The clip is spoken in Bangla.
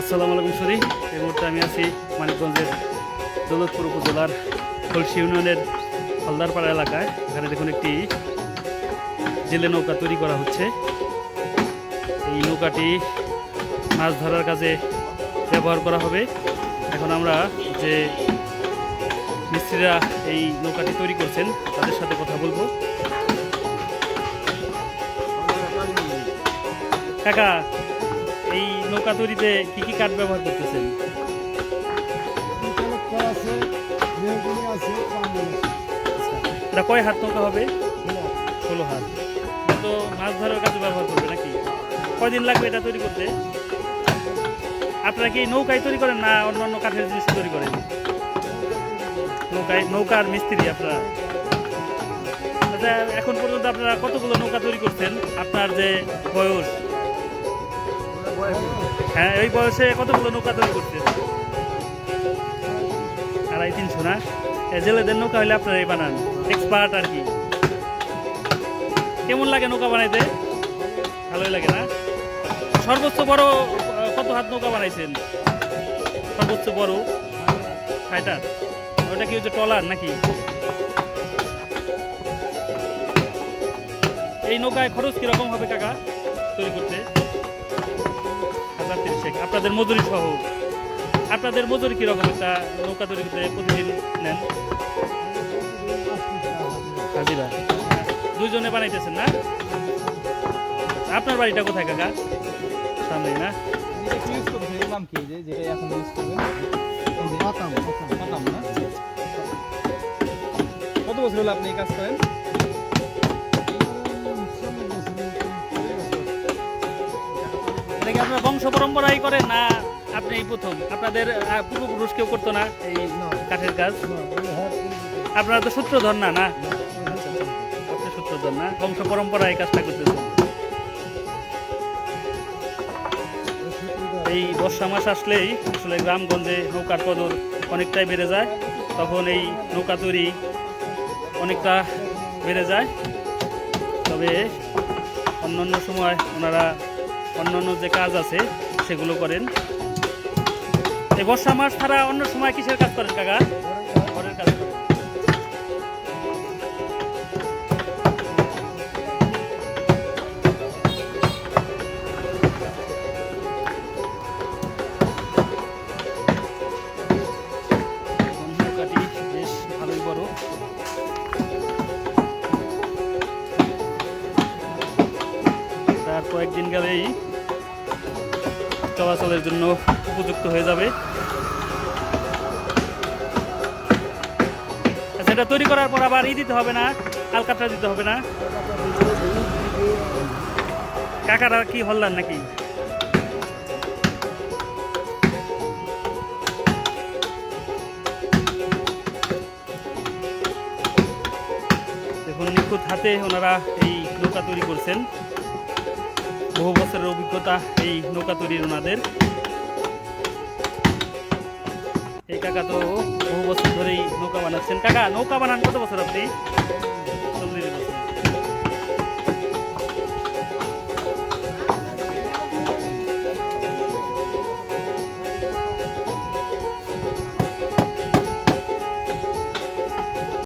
আসসালামু আলাইকুম, সরি। এই মুহূর্তে আমি আছি মানিকগঞ্জের দৌলতপুর উপজেলার কলসি ইউনিয়নের হলদারপাড়া এলাকায়। এখানে দেখুন একটি জেলে নৌকা তৈরি করা হচ্ছে। এই নৌকাটি মাছ ধরার কাজে ব্যবহার করা হবে। এখন আমরা যে মিস্ত্রিরা এই নৌকাটি তৈরি করছেন, তাদের সাথে কথা বলব। কাকা এই নৌকা তৈরিতে কি কি কাঠ ব্যবহার করতেছেন? এটা কয় হাত নৌকা হবে? ষোলো হাত। তো মাছ ধরার কাজে ব্যবহার করবে নাকি? কয়দিন লাগবে এটা তৈরি করতে? আপনারা কি নৌকায় তৈরি করেন না অন্য অন্য কাঠের জিনিস তৈরি করেন? নৌকায় নৌকার মিস্ত্রি আপনারা। আচ্ছা এখন পর্যন্ত আপনারা কতগুলো নৌকা তৈরি করছেন? আপনার যে বয়স হ্যাঁ এই বয়সে কতগুলো নৌকা তৈরি করছেন আড়াই, তিনশো না? জেলেদের নৌকা হলে আপনারাই বানান এক্সপার্ট আর কি। কেমন লাগে নৌকা বানাইতে? ভালোই লাগে না? সর্বোচ্চ বড় কত হাত নৌকা বানাইছেন? সর্বোচ্চ বড়? ফাইটার ওটা কি হচ্ছে টলার নাকি? এই নৌকায় খরচ কীরকম হবে কাকা? আপনাদের মজুরি সহ। আপনাদের মজুরি কীরকম একটা নৌকা তৈরি করতে প্রতিদিন নেন। হাজিরা। দুইজনে বানাইতেছেন না? আপনার বাড়িটা কোথায়, কাকা? সামনে না? নাম কি যে যেটা কত বছর হলো আপনি এই কাজ করেন? আপনার বংশ পরম্পরাই করেন না আপনি এই প্রথম? আপনাদের পূর্বপুরুষ কেউ করতো না এই কাঠের কাজ? আপনারা তো সূত্রধর না না? সূত্রধর না? বংশ পরম্পরা এই কাজটা করতেছেন। এই বর্ষা মাস আসলেই আসলে গ্রামগঞ্জে নৌকার কদর অনেকটাই বেড়ে যায়। তখন এই নৌকা তৈরি অনেকটা বেড়ে যায়। তবে অন্যান্য সময় ওনারা অন্যান্য যে কাজ আছে, সেগুলো করেন। এই বর্ষা মাস ছাড়া অন্য সময় কিসের কাজ করেন কাকা? ঘরের কাজ কয়েকদিন গেলেই চলাচলের জন্য উপযুক্ত হয়ে যাবে। আচ্ছা এটা তৈরি করার পর আবার ই দিতে হবে না আলকাতরা দিতে হবে না। কাকারা কি হল্লান নাকি? দেখুন, নিখুঁত হাতে ওনারা এই নৌকা তৈরি করছেন। বহু বছরের অভিজ্ঞতা এই নৌকা তৈরির ওনাদের। এই কাকা তো বহু বছর ধরেই নৌকা বানাচ্ছেন। কাকা, নৌকা বানান কত বছর আপনি?